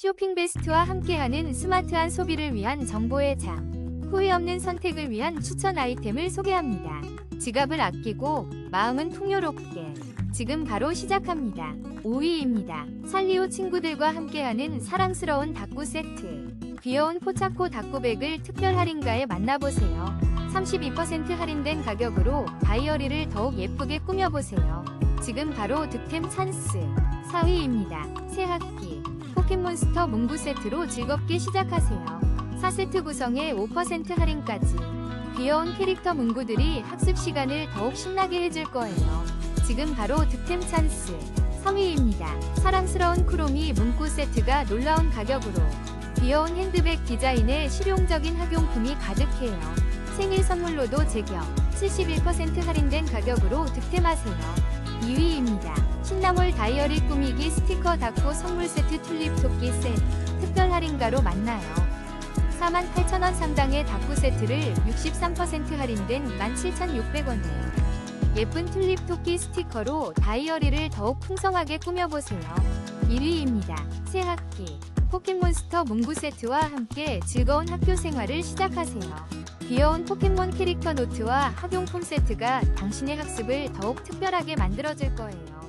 쇼핑 베스트와 함께하는 스마트한 소비를 위한 정보의 장. 후회 없는 선택을 위한 추천 아이템을 소개합니다. 지갑을 아끼고 마음은 풍요롭게. 지금 바로 시작합니다. 5위입니다. 살리오 친구들과 함께하는 사랑스러운 닭구 세트. 귀여운 포차코 닭구백을 특별 할인가에 만나보세요. 32% 할인된 가격으로 다이어리를 더욱 예쁘게 꾸며보세요. 지금 바로 득템 찬스. 4위입니다. 새 학기. 포켓몬스터 문구 세트로 즐겁게 시작하세요. 4세트 구성에 5% 할인까지. 귀여운 캐릭터 문구들이 학습 시간을 더욱 신나게 해줄 거예요. 지금 바로 득템 찬스. 3위입니다. 사랑스러운 쿠로미 문구 세트가 놀라운 가격으로 귀여운 핸드백 디자인에 실용적인 학용품이 가득해요. 생일 선물로도 제격 71% 할인된 가격으로 득템하세요. 2위입니다. 신나물 다이어리 꾸미기 스티커 닫고 선물 세트 튤립 토끼 세트 특별 할인가로 만나요. 48,000원 상당의 닫구 세트를 63% 할인된 17,600원에 예쁜 튤립 토끼 스티커로 다이어리를 더욱 풍성하게 꾸며보세요. 1위입니다. 새 학기 포켓몬스터 문구 세트와 함께 즐거운 학교 생활을 시작하세요. 귀여운 포켓몬 캐릭터 노트와 학용품 세트가 당신의 학습을 더욱 특별하게 만들어줄 거예요.